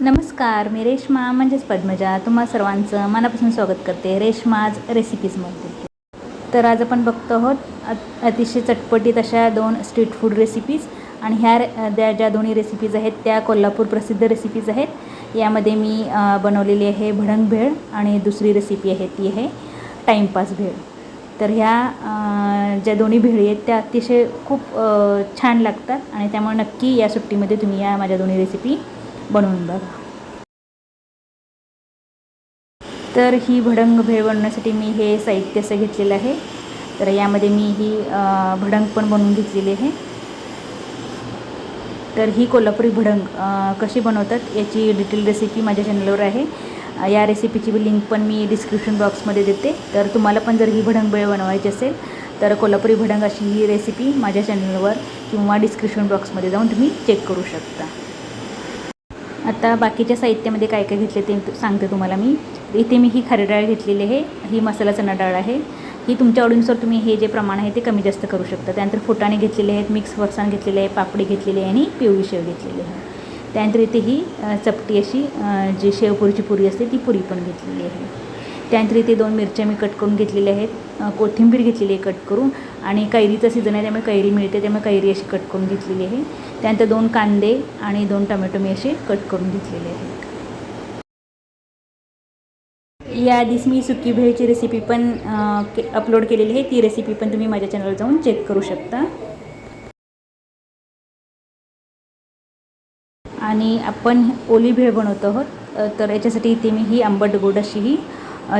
नमस्कार मी रेश्मा म्हणजेच पद्मजा. तुम्हा सर्वांचं मनापासून स्वागत करते रेश्माज रेसिपीजमध्ये तर आज आपण बघतो आहोत अत- अतिशय चटपटीत अशा दोन स्ट्रीट फूड रेसिपीज आणि ह्या रे- त्या ज्या दोन्ही रेसिपीज आहेत त्या कोल्हापूर प्रसिद्ध रेसिपीज आहेत. यामध्ये मी बनवलेली आहे भडंग भेळ आणि दुसरी रेसिपी आहे ती आहे टाईमपास भेळ. तर ह्या ज्या दोन्ही भेळी आहेत त्या अतिशय खूप छान लागतात आणि त्यामुळे नक्की या सुट्टीमध्ये तुम्ही या माझ्या दोन्ही रेसिपी बनवून बघा. तर ही भडंग भेळ बनवण्यासाठी मी हे साहित्य असं घेतलेलं आहे. तर यामध्ये मी ही भडंग पण बनवून घेतलेली आहे. तर ही कोल्हापुरी भडंग कशी बनवतात याची डिटेल रेसिपी माझ्या चॅनलवर आहे. या रेसिपीची लिंक पण मी डिस्क्रिप्शन बॉक्समध्ये देते. तर तुम्हाला पण जर ही भडंग भेळ बनवायची असेल तर कोल्हापुरी भडंग अशी ही रेसिपी माझ्या चॅनलवर किंवा डिस्क्रिप्शन बॉक्समध्ये जाऊन तुम्ही चेक करू शकता. आता बाकीच्या साहित्यामध्ये काय काय घेतले ते सांगते तुम्हाला मी. इथे मी ही खारी डाळ घेतलेली आहे. ही मसाला चणा डाळ आहे. ही तुमच्या आवडीनुसार तुम्ही हे जे प्रमाण आहे ते कमी जास्त करू शकता. त्यानंतर फुटाणे घेतलेले आहेत मिक्स फरसाण घेतलेले आहे पापडी घेतलेली आहे आणि पिवळी शेव घेतलेली आहे. त्यानंतर इथे ही चपटी अशी जी शेवपुरीची पुरी असते ती पुरी पण घेतलेली आहे. त्यानंतर इथे दोन मिरच्या मी कट करून घेतलेल्या आहेत. कोथिंबीर घेतलेली आहे कट करून आणि कैरीचं सीझन आहे त्यामुळे कैरी मिळते त्यामुळे कैरी अशी कट करून घेतलेली आहे. त्यानंतर दोन कांदे आणि दोन टोमॅटो मी असे कट करून घेतलेले आहेत. याआधीच मी सुकी भेळची रेसिपी पण के अपलोड केलेली आहे. ती रेसिपी पण तुम्ही माझ्या चॅनलवर जाऊन चेक करू शकता. आणि आपण ओली भेळ बनवतो आहोत. तर याच्यासाठी इथे मी ही आंबट गोड अशी ही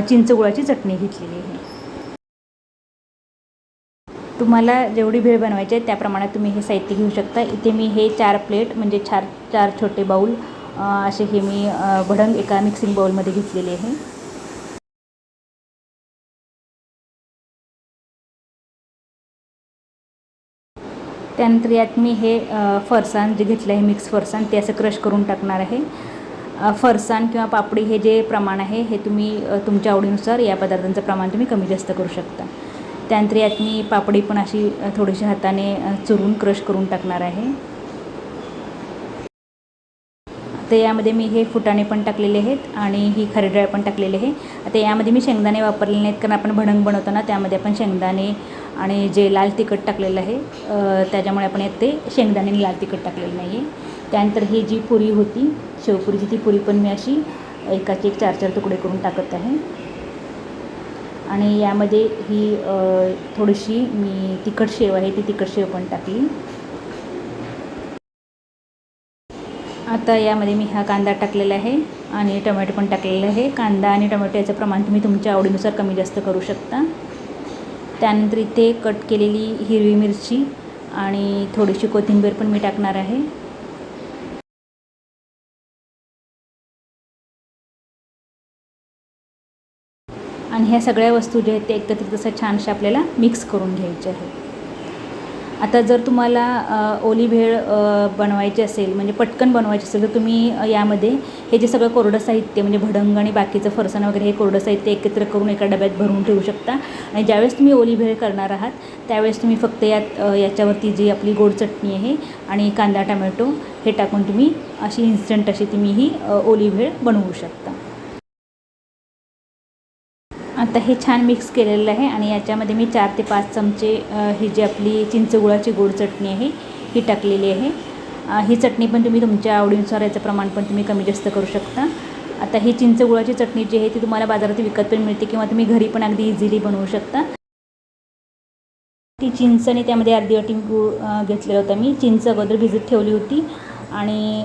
चिंचगुळाची चटणी घेतलेली आहे. तुम्हाला जेवढी भेळ बनवायची आहे त्या प्रमाणात तुम्ही हे साहित्य घेऊ शकता. इथे मी हे चार प्लेट म्हणजे चार चार छोटे बाऊल असे हे मी भडंग एका मिक्सिंग बाऊलमध्ये घेतलेले आहे. त्यानंतर यात मी हे फरसाण जे घेतलं आहे मिक्स फरसाण ते असं क्रश करून टाकणार आहे. फरसाण किंवा पापडी हे जे प्रमाण आहे हे तुम्ही तुमच्या आवडीनुसार या पदार्थांचं प्रमाण तुम्ही कमी जास्त करू शकता. त्यानंतर यात मी पापडी पण अशी थोडीशी हाताने चुरून क्रश करून टाकणार आहे. तर यामध्ये मी हे फुटाणे पण टाकलेले आहेत आणि ही खरी पण टाकलेले आहे. आता यामध्ये मी शेंगदाणे वापरलेले नाहीत कारण आपण भडंग बनवताना त्यामध्ये आपण शेंगदाणे आणि जे लाल तिखट टाकलेलं आहे त्याच्यामुळे आपण यात ते शेंगदाणे आणि लाल तिखट टाकलेलं नाही आहे त्यानंतर ही जी पुरी होती शेवपुरीची ती पुरी पण मी अशी एकाचे एक चार चार तुकडे करून टाकत आहे. आणि यामध्ये ही थोडीशी मी तिखट शेव आहे ती तिखट शेव पण टाकली आता यामध्ये मी हा कांदा टाकलेला आहे आणि टोमॅटो पण टाकलेलं आहे. कांदा आणि टोमॅटो याचं प्रमाण तुम्ही तुमच्या आवडीनुसार कमी जास्त करू शकता. त्यानंतर इथे कट केलेली हिरवी मिरची आणि थोडीशी कोथिंबीर पण मी टाकणार आहे. ह्या सगळ्या वस्तू ज्या आहेत त्या एकत्रित असं छानशा आपल्याला मिक्स करून घ्यायच्या आहेत. आता जर तुम्हाला ओली भेळ बनवायची असेल म्हणजे पटकन बनवायची असेल तर तुम्ही यामध्ये हे जे सगळं कोरडं साहित्य म्हणजे भडंग आणि बाकीचं फरसाण वगैरे हे कोरडं साहित्य एकत्र करून एका डब्यात भरून ठेवू शकता. आणि ज्यावेळेस तुम्ही ओली भेळ करणार आहात त्यावेळेस तुम्ही फक्त यात याच्यावरती जी आपली गोड चटणी आहे आणि कांदा टमॅटो हे टाकून तुम्ही अशी इन्स्टंट अशी तुम्ही ही ओली भेळ बनवू शकता. आता हे छान मिक्स केलेलं आहे आणि याच्यामध्ये मी चार ते पाच चमचे ही जी आपली चिंचगुळाची गोड चटणी आहे ही टाकलेली आहे. ही चटणी पण तुम्ही तुमच्या आवडीनुसार याचं प्रमाण पण तुम्ही कमी जास्त करू शकता. आता ही चिंचगुळाची चटणी जी आहे ती तुम्हाला बाजारात विकत पण मिळते किंवा तुम्ही घरी पण अगदी इझिली बनवू शकता. ती चिंच आणि त्यामध्ये अर्धी वाटी गूळ घेतलेला होता मी. चिंच अगोदर भिजत ठेवली होती आणि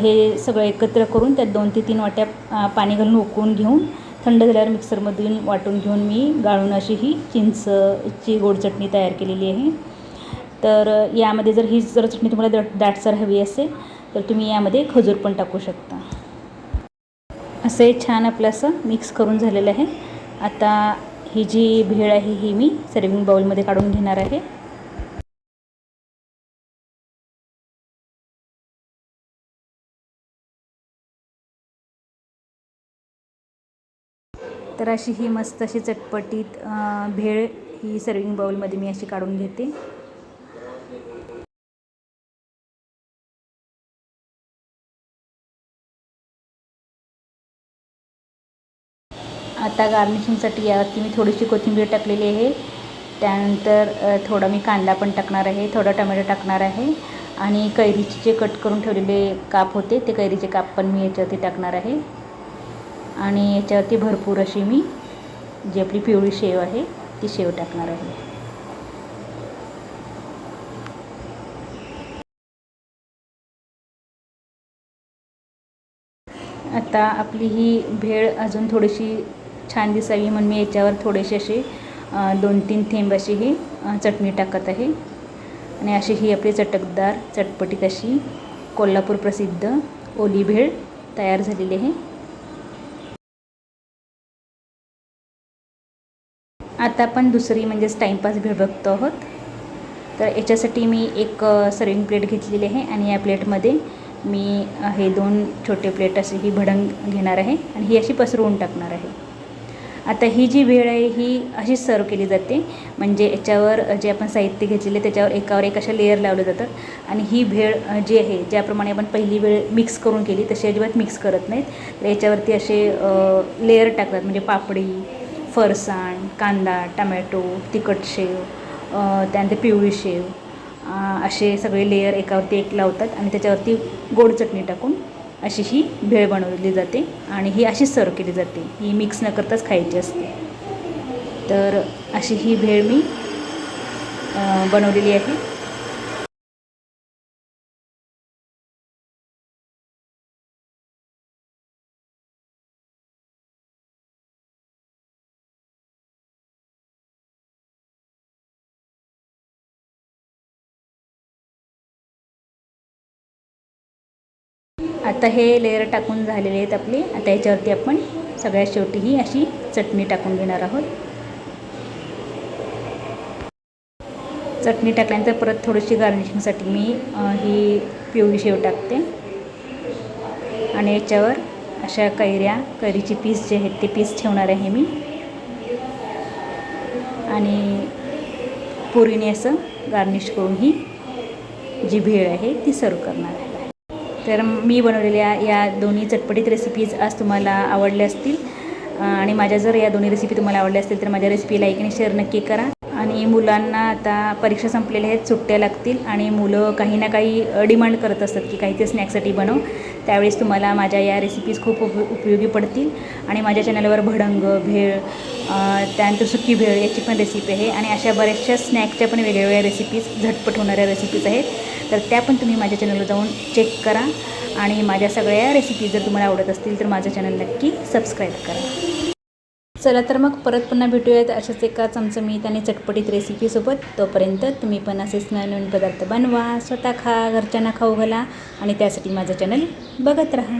हे सगळं एकत्र करून त्यात दोन ते तीन वाट्या पाणी घालून उकळून घेऊन थंड झाल्यावर मिक्सरमधून वाटून घेऊन मी गाळून अशी ही चिंचची गोड चटणी तयार केलेली आहे. तर यामध्ये जर ही जर चटणी तुम्हाला दाट दाटसर हवी असेल तर तुम्ही यामध्ये खजूर पण टाकू शकता. असं हे छान आपलं असं मिक्स करून झालेलं आहे. आता ही जी भेळ आहे ही मी सर्विंग बाउलमध्ये काढून घेणार आहे. तर अशी ही मस्त अशी चटपटीत भेळ ही सर्विंग बाउलमध्ये मी अशी काढून घेते. आता गार्निशिंगसाठी यावरती मी थोडीशी कोथिंबीर टाकलेली आहे. त्यानंतर थोडा मी कांदा पण टाकणार आहे थोडा टमॅटो टाकणार आहे आणि कैरीचे जे कट करून ठेवलेले काप होते ते कैरीचे काप पण मी याच्यावरती टाकणार आहे. आणि याच्यावरती भरपूर अशी मी जी आपली पिवळी शेव आहे ती शेव टाकणार आहे. आता आपली ही भेळ अजून थोडीशी छान दिसावी म्हणून मी याच्यावर थोडेसे असे दोन तीन थेंब अशी ही चटणी टाकत आहे. आणि अशी ही आपली चटकदार चटपटीत अशी कोल्हापूर प्रसिद्ध ओली भेळ तयार झालेली आहे. आता आपण दुसरी म्हणजेच टाईमपास भेळ बघतो आहोत. तर याच्यासाठी मी एक सर्विंग प्लेट घेतलेली आहे आणि या प्लेटमध्ये मी हे दोन छोटे प्लेट असे ही भडंग घेणार आहे आणि ही अशी पसरवून टाकणार आहे. आता ही जी भेळ आहे ही अशीच सर्व केली जाते. म्हणजे याच्यावर जे आपण साहित्य घेतलेले त्याच्यावर एकावर एक अशा लेअर लावले जातात. आणि ही भेळ जी आहे ज्याप्रमाणे आपण पहिली वेळ मिक्स करून केली तशी अजिबात मिक्स करत नाहीत. तर याच्यावरती असे लेअर टाकतात. म्हणजे पापडी फरसाण कांदा टमॅटो तिखट शेव त्यानंतर पिवळी शेव असे सगळे लेयर एकावरती एक लावतात आणि त्याच्यावरती गोड चटणी टाकून अशी ही भेळ बनवली जाते आणि ही अशीच सर्व केली जाते. ही मिक्स न करताच खायची असते. तर अशी ही भेळ मी बनवलेली आहे. आता हे लेअर टाकून झालेले आहेत आपले. आता याच्यावरती आपण सगळ्यात शेवटी ही अशी चटणी टाकून घेणार आहोत. चटणी टाकल्यानंतर परत थोडीशी गार्निशिंगसाठी मी ही पिवळी शेव टाकते. आणि याच्यावर अशा कैऱ्या कैरीची पीस जे आहेत ते पीस ठेवणार आहे मी. आणि पुरीने असं गार्निश करून ही जी भेळ आहे ती सर्व करणार आहे. तर मी बनवलेल्या या दोन्ही चटपटीत रेसिपीज आज तुम्हाला आवडल्या असतील. आणि माझ्या जर या दोन्ही रेसिपी तुम्हाला आवडल्या असतील तर माझ्या रेसिपी लाईक आणि शेअर नक्की करा. आणि मुलांना आता परीक्षा संपलेल्या आहेत सुट्ट्या लागतील आणि मुलं काही ना काही डिमांड करत असतात की काहीतरी स्नॅक्ससाठी बनव. त्यावेळेस तुम्हाला माझ्या या रेसिपीज खूप उप उपयोगी पडतील. आणि माझ्या चॅनलवर भडंग भेळ त्यानंतर सुकी भेळ याची पण रेसिपी आहे. आणि अशा बऱ्याचशा स्नॅक्सच्या पण वेगवेगळ्या रेसिपीज झटपट होणाऱ्या रेसिपीज आहेत. तर त्या पण तुम्ही माझ्या चॅनलवर जाऊन चेक करा. आणि माझ्या सगळ्या रेसिपीज जर तुम्हाला आवडत असतील तर माझं चॅनल नक्की सबस्क्राईब करा. चला तर मग परत पुन्हा भेटूयात अशाच एका चमचमीत आणि चटपटीत रेसिपीसोबत तोपर्यंत तुम्ही पण असेच नवीन नवीन पदार्थ बनवा स्वतः खा घरच्यांना खाऊ घाला आणि त्यासाठी माझं चॅनल बघत राहा.